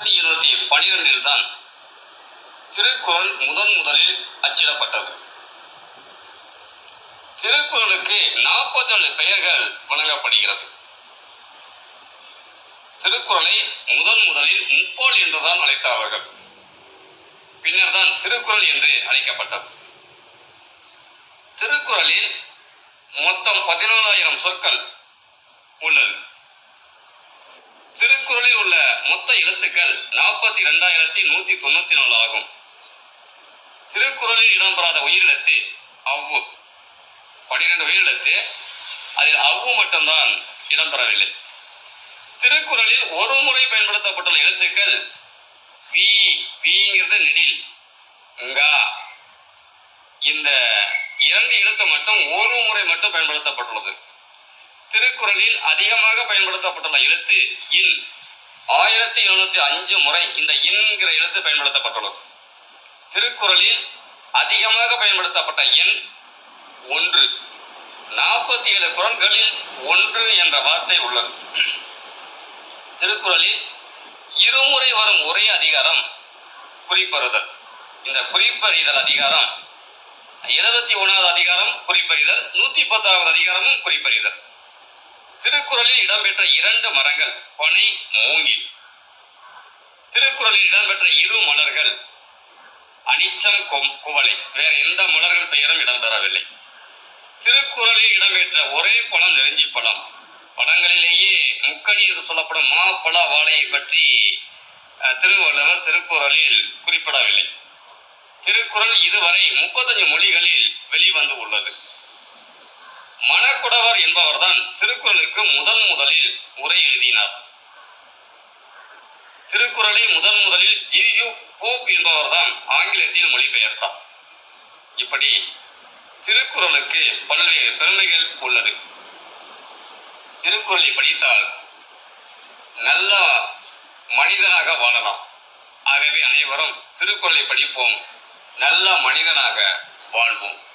ஆயிரத்தி எழுநூத்தி பனிரெண்டில் தான் திருக்குறள் முதன் முதலில் அச்சிடப்பட்டது. திருக்குறளுக்கு நாற்பத்தி பெயர்கள் வழங்கப்படுகிறது. திருக்குறளை முதன் முதலில் முப்போல் என்றுதான் அழைத்தார்கள். பின்னர் தான் திருக்குறள் என்று அழைக்கப்பட்டது. திருக்குறளில் மொத்தம் பதினாலாயிரம் சொற்கள் உள்ளது. திருக்குறளில் உள்ள மொத்த எழுத்துக்கள் நாற்பத்தி ரெண்டாயிரத்தி நூத்தி தொண்ணூத்தி நாலு ஆகும். திருக்குறளில் இடம்பெறாத உயிரிழத்து அவ்வு. பனிரெண்டு உயிரிழத்து அதில் அவ்வு மட்டும்தான் இடம்பெறவில்லை. திருக்குறளில் ஒரு முறை பயன்படுத்தப்பட்டுள்ள எழுத்துக்கள் வி விங்கிறது நெடில் கா இந்த இரண்டு எழுத்து மட்டும் ஒரு முறை மட்டும் பயன்படுத்தப்பட்டுள்ளது. திருக்குறளில் அதிகமாக பயன்படுத்தப்பட்டுள்ள எழுத்து இன். ஆயிரத்தி எழுநூத்தி அஞ்சு முறை இந்த என்கிற எழுத்து பயன்படுத்தப்பட்டுள்ளது. திருக்குறளில் அதிகமாக பயன்படுத்தப்பட்ட எண் ஒன்று. நாற்பத்தி ஏழு குரல்களில் ஒன்று என்ற வார்த்தை உள்ளது. திருக்குறளில் இருமுறை வரும் ஒரே அதிகாரம் குறிப்பறுதல். இந்த குறிப்பறிதல் அதிகாரம் எழுபத்தி ஒன்றாவது அதிகாரம் குறிப்பறிதல். நூத்தி பத்தாவது அதிகாரமும் குறிப்பறிதல். திருக்குறளில் இடம்பெற்ற இரண்டு மரங்கள் பனை மூங்கில். திருக்குறளில் இடம்பெற்ற இரு மலர்கள் அனிச்சம் கொம் குவளை. வேற எந்த மலர்கள் பெயரும் இடம்பெறவில்லை. திருக்குறளில் இடம்பெற்ற ஒரே பழம் நெருஞ்சி பழம். பழங்களிலேயே முக்கணி என்று சொல்லப்படும் மா பழ வாழையை பற்றி திருவள்ளுவர் திருக்குறளில் குறிப்பிடவில்லை. திருக்குறள் இதுவரை முப்பத்தஞ்சு மொழிகளில் வெளிவந்து உள்ளது. மணக்குடவர் என்பவர்தான் திருக்குறளுக்கு முதன் முதலில் உரை எழுதினார். திருக்குறளை முதன் முதலில் ஜியு போப் என்பவர்தான் ஆங்கிலத்தில் மொழிபெயர்த்தார். இப்படி திருக்குறளுக்கு பல்வேறு பெருமைகள் உள்ளது. திருக்குறளை படித்தால் நல்ல மனிதனாக வாழலாம். ஆகவே அனைவரும் திருக்குறளை படிப்போம். நல்ல மனிதனாக வாழ்வோம்.